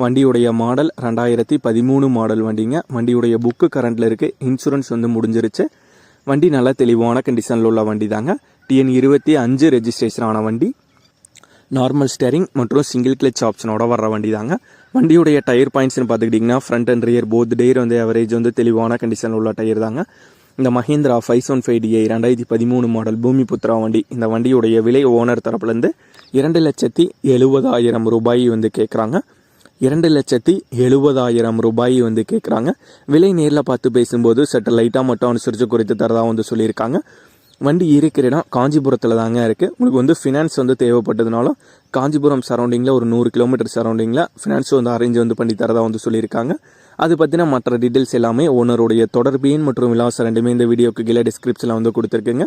வண்டியுடைய மாடல் ரெண்டாயிரத்தி பதிமூணு மாடல் வண்டிங்க. வண்டியுடைய புக்கு கரண்ட்டில் இருக்குது இன்சூரன்ஸ் வந்து முடிஞ்சிருச்சு. வண்டி நல்லா தெளிவான கண்டிஷனில் உள்ள வண்டி தாங்க டிஎன் இருபத்தி அஞ்சு ரெஜிஸ்ட்ரேஷன் ஆன வண்டி. நார்மல் ஸ்டேரிங் மற்றும் சிங்கிள் கிளச் ஆப்ஷனோட வர்ற வண்டி தாங்க வண்டியுடைய டயர் பாயிண்ட்ஸ்னு பார்த்துக்கிட்டிங்கன்னா front and rear both tyre வந்து அவரேஜ் வந்து தெளிவான கண்டிஷனில் உள்ள டயர் தாங்க. இந்த Mahindra five one five DI ரெண்டாயிரத்தி பதிமூணு மாடல் பூமி புத்ரா வண்டி. இந்த வண்டியுடைய விலை ஓனர் தரப்புலேருந்து இரண்டு லட்சத்தி எழுபதாயிரம் ரூபாய் வந்து கேட்குறாங்க இரண்டு லட்சத்தி எழுபதாயிரம் ரூபாய் வந்து கேட்குறாங்க விலை நேரில் பார்த்து பேசும்போது சட்ட லைட்டாக மட்டும் அனுசரித்து குறைத்து தரதாக வந்து சொல்லியிருக்காங்க. வண்டி இருக்கிற இடம் காஞ்சிபுரத்தில் தாங்க இருக்குது உங்களுக்கு வந்து ஃபினான்ஸ் வந்து தேவைப்பட்டதுனாலும் காஞ்சிபுரம் சரௌண்டிங்கில் ஒரு நூறு கிலோமீட்டர் சரௌண்டிங்கில் ஃபினான்ஸ் வந்து அரேஞ்ச் வந்து பண்ணி தரதாக வந்து சொல்லியிருக்காங்க. அது பற்றின மற்ற டீட்டெயில்ஸ் எல்லாமே ஓனருடைய தொடர்பு மற்றும் விலாசம் ரெண்டுமே இந்த வீடியோக்கு கீழே டிஸ்கிரிப்ஷனில் வந்து கொடுத்துருக்குங்க.